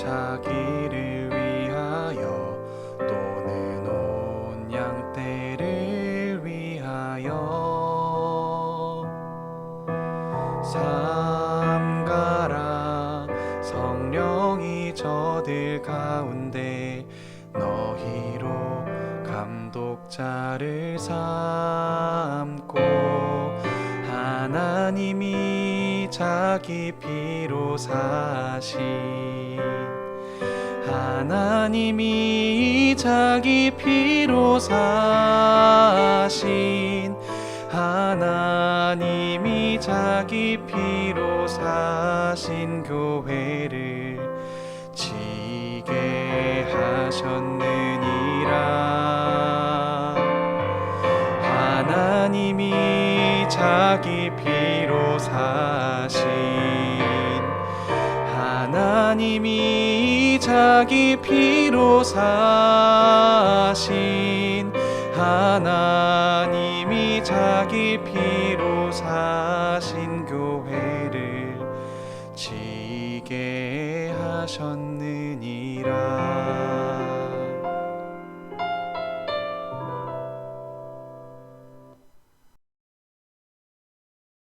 자기를 위하여 또는 온 양떼를 위하여 삼가라 성령이 저들 가운데 너희로 감독자를 삼고 하나님이 자기 피로 사신 하나님이 자기 피로 사신 하나님이 자기 피로 사신 교회를 지게 하셨느니라. 하나님이 자기 피로 사신 하나님이 자기 피로 사신 하나님이 자기 피로 사신 교회를 지게 하셨느니라